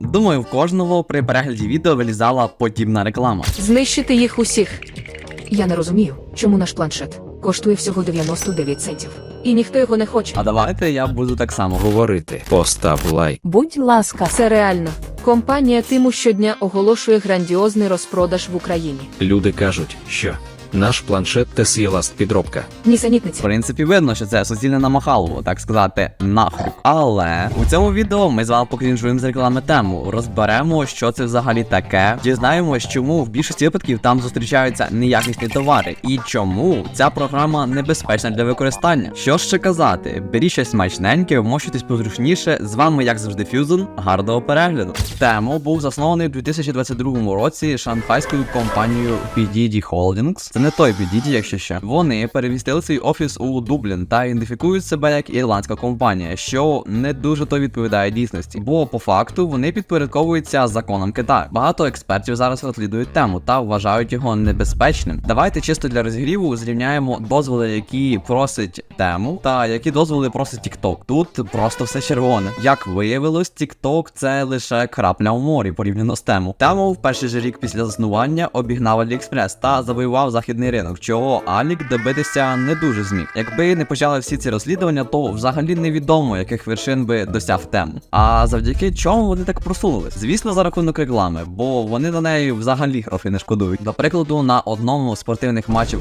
Думаю, в кожного при перегляді відео вилізала подібна реклама. Знищити їх усіх. Я не розумію, чому наш планшет коштує всього 99 центів. І ніхто його не хоче. А давайте я буду так само говорити. говорити. Постав лайк. Будь ласка, це реально. Компанія Тиму щодня оголошує грандіозний розпродаж в Україні. Люди кажуть, що наш планшет Tesla Last підробка. В принципі, видно, що це суцільне намахалово, так сказати, нахуй. Але у цьому відео ми з вами покрінжуємо з реклами тему, розберемо, що це взагалі таке, дізнаємось, чому в більшості випадків там зустрічаються неякісні товари, і чому ця програма небезпечна для використання. Що ж ще казати, беріть щось смачненьке, вмощуйтесь позручніше. З вами, як завжди, Фюзен. Гарного перегляду. Тему був заснований у 2022 році шанхайською компанією PDD Holdings. Не той PDD, якщо ще. Вони перемістили свій офіс у Дублін та ідентифікують себе як ірландська компанія, що не дуже то відповідає дійсності. Бо по факту вони підпорядковуються законам Китаю. Багато експертів зараз розслідують тему та вважають його небезпечним. Давайте чисто для розгріву зрівняємо дозволи, які просить тему, та які дозволи просить TikTok. Тут просто все червоне. Як виявилось, TikTok це лише крапля в морі порівняно з тему. Тему в перший же рік після заснування обігнав AliExpress та завоював західний ринок, чого Алік добитися не дуже зміг. Якби не почали всі ці розслідування, то взагалі невідомо, яких вершин би досяг тему. А завдяки чому вони так просунулись? Звісно, за рахунок реклами, бо вони на неї взагалі грошей не шкодують. До прикладу, на одному з спортивних матчів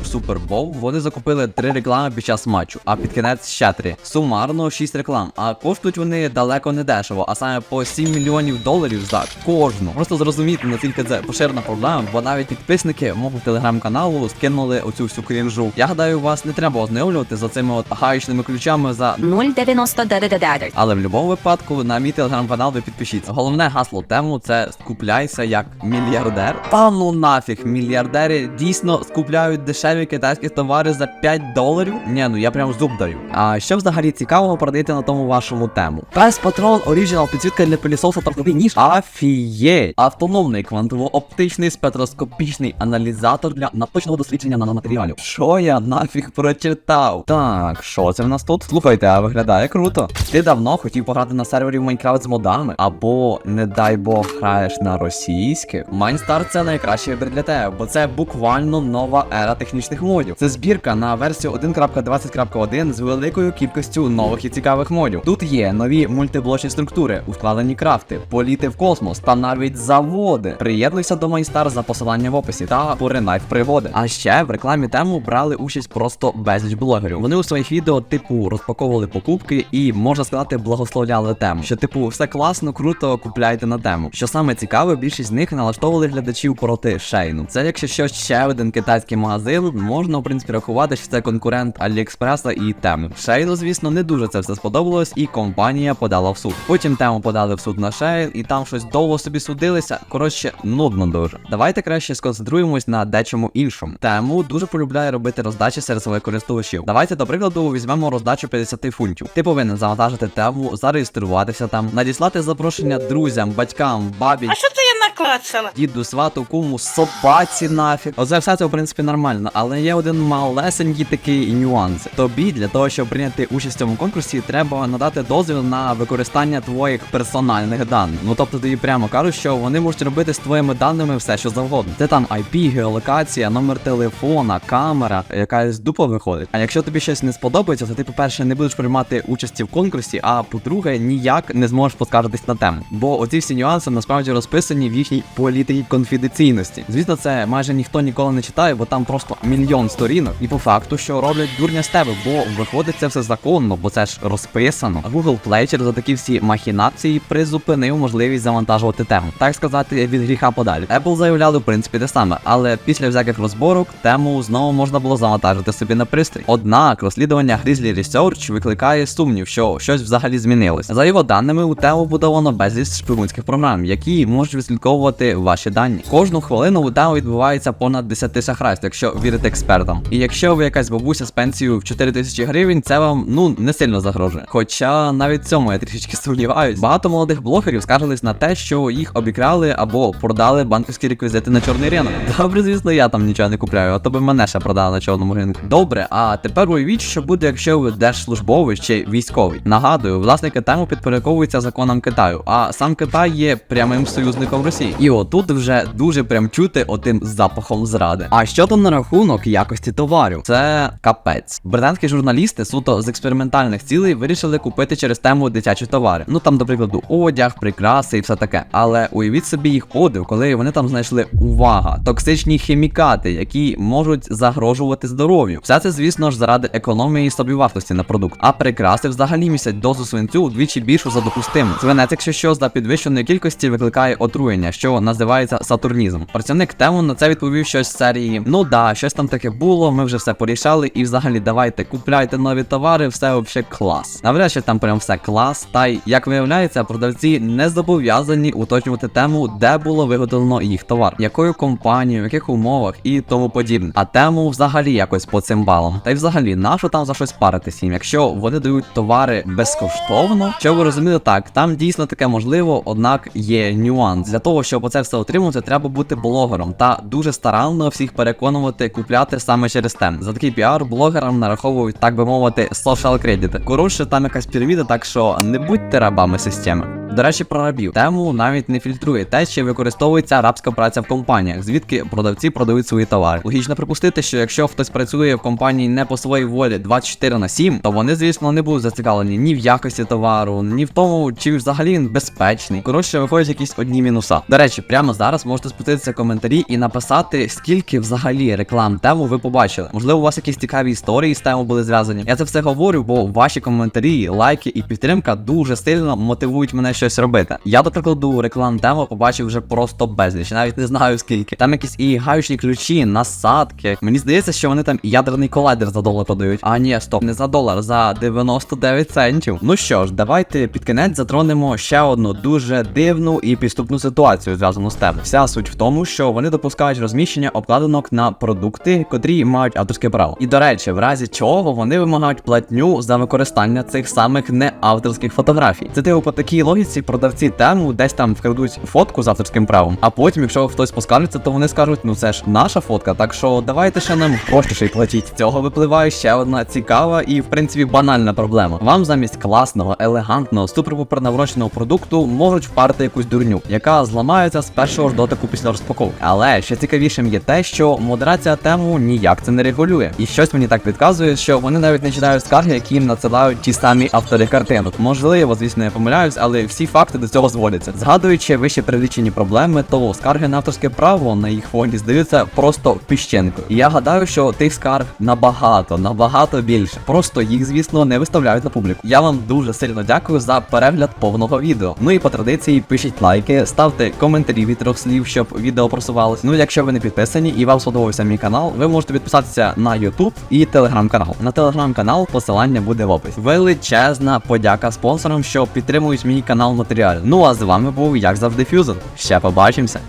Bowl вони закупили три реклами під час матчу, а під кінець ще три. Сумарно 6 реклам. А коштують вони далеко не дешево, а саме по 7 мільйонів доларів за кожну. Просто зрозуміти, наскільки це поширена проблема, бо навіть підписники мого телеграм-каналу скинули оцю всю крінжу. Я гадаю, вас не треба ознайомлювати за цими от гаючними ключами за 0,99. але в будь-якому випадку на мій телеграм-канал ви підпишіться. Головне гасло тему це скупляйся як мільярдер. Та ну нафіг, мільярдери дійсно скупляють дешеві китайські товари за 5 доларів. Ні, ну я прям зуб даю. А що взагалі цікавого продаєте на тому вашому тему? Пес Патрон Оріджинал підсвітка для пилісоса торговий ніж. Афієть! Автономний квантово-оптичний спектроскопічний аналізатор для наточного дослідження наноматеріалів. Що я нафіг прочитав? Так, що це в нас тут? Слухайте, а виглядає круто. Ти давно хотів пограти на сервері в Майнкрафт з модами, або, не дай Бог, граєш на російське. Майнстар це найкращий вибір для тебе, бо це буквально нова ера технічних модів. Це збірка на версію 1.20.1 з великою кількістю нових і цікавих модів. Тут є нові мультиблочні структури, ускладені крафти, політи в космос та навіть заводи. Приєднуйся до Майнстар за посиланням в описі та поринай в пригоди. А ще в рекламі тему брали участь просто безліч блогерів. Вони у своїх відео, типу, розпаковували покупки і можна сказати, благословляли тему. Що, типу, все класно, круто, купляйте на тему. Що саме цікаве, більшість з них налаштовували глядачів проти Шейну. Це якщо що ще один китайський магазин, можна в принципі рахувати, що це конкурент Аліекспреса і теми. Шейну, звісно, не дуже це все сподобалось, і компанія подала в суд. Потім тему подали в суд на Шейн, і там щось довго собі судилися. Коротше, нудно дуже. Давайте краще сконцентруємось на дечому іншому. Тему дуже полюбляє робити роздачі серед своїх користувачів. Давайте, до прикладу, візьмемо роздачу 50 фунтів. Ти повинен завантажити тему, зареєструватися там, надіслати запрошення друзям, батькам, бабі. А що це я наклацала? Діду, свату, куму, собаці нафіг. Оце все це в принципі нормально, але є один малесенький такий нюанс. Тобі для того, щоб прийняти участь в цьому конкурсі, треба надати дозвіл на використання твоїх персональних даних. Ну тобто тобі прямо кажуть, що вони можуть робити з твоїми даними все, що завгодно. Це там IP, геолокація, номер телефона, камера, якась дупа виходить. А якщо тобі щось не сподобається, то ти, по-перше, не будеш приймати участі в конкурсі, а по-друге, ніяк не зможеш поскаржитись на тему. Бо оці всі нюанси насправді розписані в їхній політиці конфіденційності. Звісно, це майже ніхто ніколи не читає, бо там просто мільйон сторінок. І по факту, що роблять дурня з тебе, бо виходить це все законно, бо це ж розписано. А Google Play через такі всі махінації призупинив можливість завантажувати тему. Так сказати, від гріха подалі. Apple заявляли в принципі те саме, але після всяких розборок тему знову можна було завантажити собі на пристрій. Однак розслідування Grizzly Research викликає сумнів, що щось взагалі змінилось. За його даними, у тему будовано безліч шпигунських програм, які можуть відслідковувати приховувати ваші дані. Кожну хвилину у ТЕО відбувається понад 10 шахрайств, якщо вірити експертам. І якщо ви якась бабуся з пенсією в 4 тисячі гривень, це вам ну не сильно загрожує. Хоча навіть цьому я трішечки сумніваюсь. Багато молодих блогерів скаржились на те, що їх обікрали або продали банківські реквізити на чорний ринок. Добре, звісно, я там нічого не купляю, а то би мене ще продали на чорному ринку. Добре, а тепер уявіть, що буде, якщо ви держслужбовець чи військовий. Нагадую, власники тему підпорядковуються законам Китаю, а сам Китай є прямим союзником Росії. І отут вже дуже прям чути отим запахом зради. А що там на рахунок якості товарів? Це капець. Британські журналісти суто з експериментальних цілей вирішили купити через тему дитячі товари. Ну там, до прикладу, одяг, прикраси і все таке. Але уявіть собі їх подив, коли вони там знайшли увага, токсичні хімікати, які можуть загрожувати здоров'ю. Все це, звісно ж, заради економії і собівартості на продукт. А прикраси взагалі містять дозу свинцю вдвічі більшу за допустиму. Свинець, якщо що, за підвищеної кількості викликає отруєння, що називається сатурнізм. Працівник тему на це відповів щось з серії: Ну да, щось там таке було, ми вже все порішали, і взагалі давайте купляйте нові товари, все вообще клас. Навряд чи там прям все клас. Та й як виявляється, продавці не зобов'язані уточнювати тему, де було виготовлено їх товар, якою компанією, в яких умовах і тому подібне. А тему взагалі якось по цим балам. Та й взагалі, нащо там за щось паритись їм, якщо вони дають товари безкоштовно, що ви розуміли так, там дійсно таке можливо, однак є нюанс. Для того, щоб оце все отримати, треба бути блогером та дуже старанно всіх переконувати купляти саме через тем. За такий піар блогерам нараховують, так би мовити, social кредити. Коротше, там якась піраміда, так що не будьте рабами системи. До речі, про рабів тему навіть не фільтрує те, що використовується рабська праця в компаніях, звідки продавці продають свої товари. Логічно припустити, що якщо хтось працює в компанії не по своїй волі 24 на 7, то вони, звісно, не будуть зацікавлені ні в якості товару, ні в тому, чи взагалі він безпечний. Коротше, виходять якісь одні мінуса. До речі, прямо зараз можете спуститися в коментарі і написати, скільки взагалі реклам тему ви побачили. Можливо, у вас якісь цікаві історії з тему були зв'язані. Я це все говорю, бо ваші коментарі, лайки і підтримка дуже сильно мотивують мене щось робити. Я, до прикладу, реклам тему побачив вже просто безліч, навіть не знаю скільки. Там якісь і гаючні ключі, насадки. Мені здається, що вони там ядерний колайдер за долар продають. А ні, стоп, не за долар, за 99 центів. Ну що ж, давайте під кінець затронемо ще одну дуже дивну і підступну ситуацію, зв'язану з темою. Вся суть в тому, що вони допускають розміщення обкладинок на продукти, котрі мають авторське право. І до речі, в разі чого вони вимагають платню за використання цих самих неавторських фотографій. Це типу по такій логіці продавці тему десь там вкрадуть фотку з авторським правом, а потім, якщо хтось поскаржиться, то вони скажуть, ну це ж наша фотка, так що давайте ще нам гроші ще й платіть. Цього випливає ще одна цікава і в принципі банальна проблема. Вам замість класного, елегантного, супер-пупер продукту можуть впарити якусь дурню, яка зламається з першого ж дотику після розпаковки. Але ще цікавішим є те, що модерація тему ніяк це не регулює. І щось мені так підказує, що вони навіть не читають скарги, які їм надсилають ті самі автори картинок. Можливо, звісно, я помиляюсь, але всі факти до цього зводяться. Згадуючи вище перелічені проблеми, то скарги на авторське право на їх фоні здаються просто піщенкою. І я гадаю, що тих скарг набагато, набагато більше. Просто їх, звісно, не виставляють на публіку. Я вам дуже сильно дякую за перегляд повного відео. Ну і по традиції пишіть лайки, ставте коментарі від трьох слів, щоб відео просувалось. Ну, якщо ви не підписані і вам сподобався мій канал, ви можете підписатися на YouTube і телеграм-канал. На телеграм-канал посилання буде в описі. Величезна подяка спонсорам, що підтримують мій канал матеріально. Ну а з вами був як завжди Фюзер. Ще побачимося.